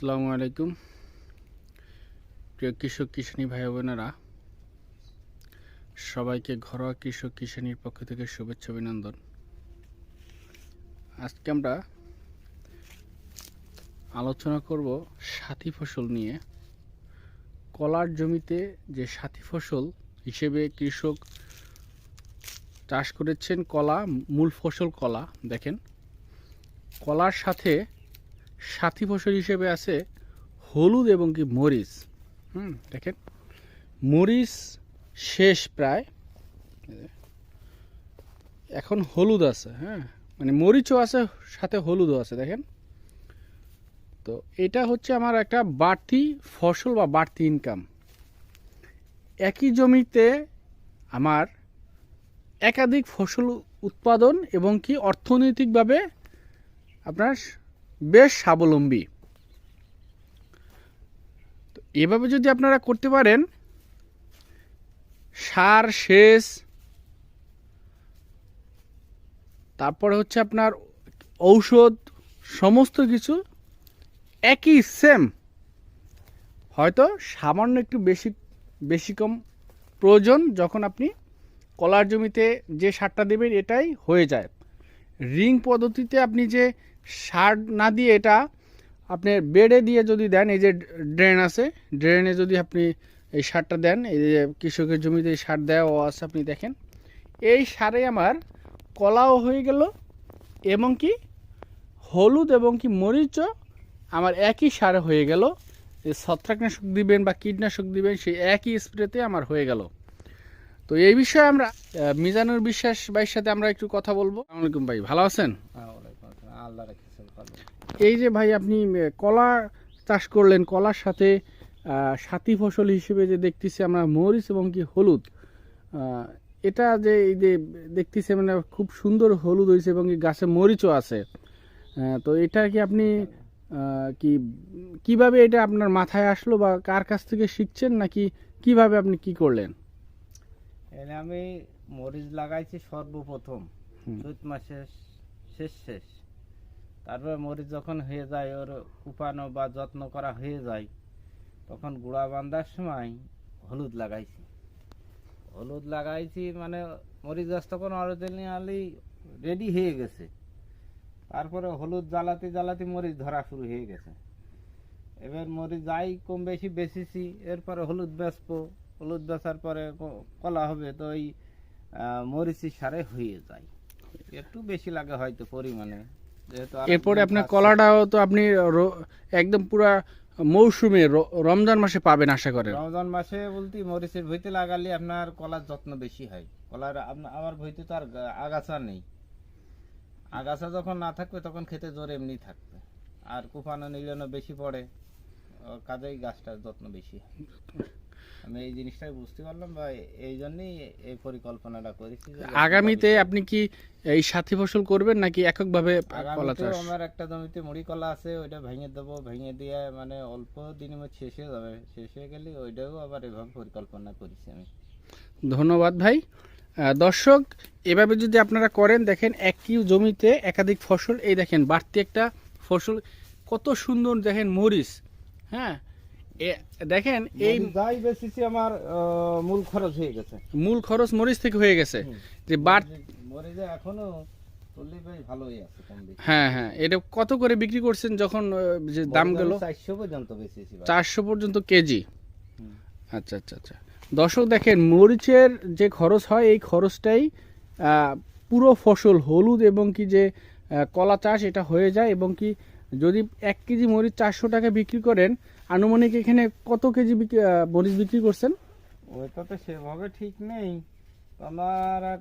আসসালামু আলাইকুম। প্রিয় কৃষক, কিষানী ভাই বোনেরা, সবাইকে ঘরোয়া কৃষক, কিষানীর পক্ষ থেকে শুভেচ্ছা, অভিনন্দন। আজকে আমরা আলোচনা করব সাথী ফসল নিয়ে। কলার জমিতে যে সাথী ফসল হিসেবে কৃষক চাষ করেছেন, কলা, মূল ফসল কলা, দেখেন। কলার সাথে সাথী ফসল হিসেবে আছে হলুদ এবং কি মরিচ। হুম, দেখেন। মরিচ শেষ প্রায়। এখন হলুদ আছে হ্যাঁ। মানে মরিচও আছে, সাথে হলুদও আছে, দেখেন। তো এটা হচ্ছে আমার একটা বাড়তি ফসল বা বাড়তি ইনকাম একই জমিতে আমার একাধিক ফসল উৎপাদন এবং কি অর্থনৈতিকভাবে আপনার বেশ স্বাবলম্বী। তো এভাবে যদি আপনারা করতে পারেন, সার সেচ, তারপরে হচ্ছে আপনার ঔষধ, সমস্ত কিছু একই সেম হয়তো সামান্য একটু বেশি বেশি কম প্রয়োজন যখন আপনি কলার জমিতে যে সারটা দেবেন এটাই হয়ে যায়। রিং পদ্ধতিতে আপনি যে সার না দিয়ে এটা আপনি বেডে দিয়ে যদি দেন, এই যে ড্রেন আছে, ড্রেনে যদি আপনি এই সারটা দেন, এই যে কৃষকের জমিতে এই সার দেওয়া আছে, আপনি দেখেন, এই সারে আমার কলাও হয়ে গেল এবং কি হলুদ এবং কি মরিচও আমার একই সারে হয়ে গেল। এই ছত্রাকনাশক দিবেন বা কীটনাশক দিবেন, সেই একই স্প্রেতে আমার হয়ে গেল। তো এই বিষয়ে আমরা মিজানুর বিশ্বাস ভাইয়ের সাথে আমরা একটু কথা বলব। আসসালামু আলাইকুম ভাই, ভালো আছেন? আল্লাহ রেখেছেন এই যে ভাই আপনি কলা চাষ করলেন কলার সাথে সাথী ফসল হিসেবে যে দেখতেছি আমরা মরিচ এবং কি হলুদ এটা যে এই যে দেখতেছি মানে খুব সুন্দর হলুদ হয়েছে এবং গাছে মরিচও আছে। তো এটা কি আপনি কি কীভাবে এটা আপনার মাথায় আসলো বা কার কাছ থেকে শিখছেন নাকি কীভাবে আপনি কি করলেন? আমি মরিচ লাগাইছি সর্বপ্রথম। চৈত মাসের শেষ শেষ। তারপরে মরিচ যখন হয়ে যায়, ওর কুপানো বা যত্ন করা হয়ে যায়, তখন গুঁড়া বান্ধার সময় হলুদ লাগাইছি। হলুদ লাগাইছি মানে মরিচ গাছ তখন অরিজিনালি রেডি হয়ে গেছে। তারপরে হলুদ জ্বালাতে জ্বালাতে মরিচ ধরা শুরু হয়ে গেছে। এবার মরিচ যাই কম বেশি বেচেছি এরপরে হলুদ বেচবো। হলুদ বেচার পরে কলা হবে তো ওই মরিচি সারে হয়ে যায়। একটু বেশি লাগে হয়তো পরিমাণে। এরপরে আপনার কলাটাও তো আপনি একদম পুরা মৌসুমে রমজান মাসে পাবেন আশা করেন। রমজান মাসে বলতে মরিচের ভইতে লাগালে আপনার কলার যত্ন বেশি হয়। কলার আমার ভইতে তো আর আগাছা নেই। আগাছা যখন না থাকবে তখন খেতে জোর এমনি থাকবে। আর কুপানো নিলানো বেশি পড়ে। কাজেই গাছটার যত্ন বেশি। হয় আমি এই জিনিসটাই বুঝতে পারলাম বা এই জন্যই এই পরিকল্পনাটা করেছি আগামীতে আপনি কি এই সাথী ফসল করবেন নাকি এককভাবে কলা চাষ? আমার একটা জমিতে মুড়ি কলা আছে ওইটা ভেঙে দেবো ভেঙে দিয়ে মানে অল্প দিনের মধ্যে শেষ হয়ে যাবে। শেষ হয়ে গেলে ওইটাও আবার এভাবে পরিকল্পনা করেছি আমি। ধন্যবাদ ভাই। দর্শক এভাবে যদি আপনারা করেন দেখেন একই জমিতে একাধিক ফসল এই দেখেন বাড়তি একটা ফসল কত সুন্দর দেখেন মরিচ হ্যাঁ? দেখেন এই মরিচ যাই বেশিছি আমার মূল খরচ হয়ে গেছে। মূল খরচ মরিচ থেকে হয়ে গেছে। যে বাড় মরিচে এখনও হ্যাঁ হ্যাঁ এটা কত করে বিক্রি করছেন যখন যে দাম গেল? চারশো পর্যন্ত চারশো পর্যন্ত কেজি। আচ্ছা আচ্ছা আচ্ছা। দর্শক দেখেন মরিচের যে খরচ হয় এই খরচটাই পুরো ফসল হলুদ এবং কি যে কলা চাষ এটা হয়ে যায় এবং কি যদি এক কেজি মরিচ চারশো টাকা বিক্রি করেন আনুমানিক এখানে কত কেজি বিক্রি- মরিচ বিক্রি করছেন? ওইটা তো সেভাবে ঠিক নেই। আমার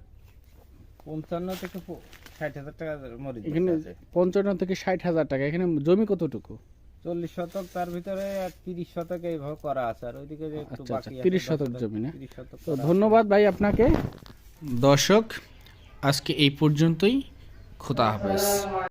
পঞ্চান্ন থেকে ষাট হাজার টাকা মরিচ এখানে পঞ্চান্ন থেকে ষাট হাজার টাকা। এখানে জমি কতটুকু? চল্লিশ শতক তার ভিতরে তিরিশ শতক এইভাবে করা আছে। আর ওইদিকে আচ্ছা, আচ্ছা, বাকি আছে 30 দশ শতক জমি না? তো ধন্যবাদ ভাই আপনাকে। দর্শক আজকে এই পর্যন্তই। খোদা হাফেজ।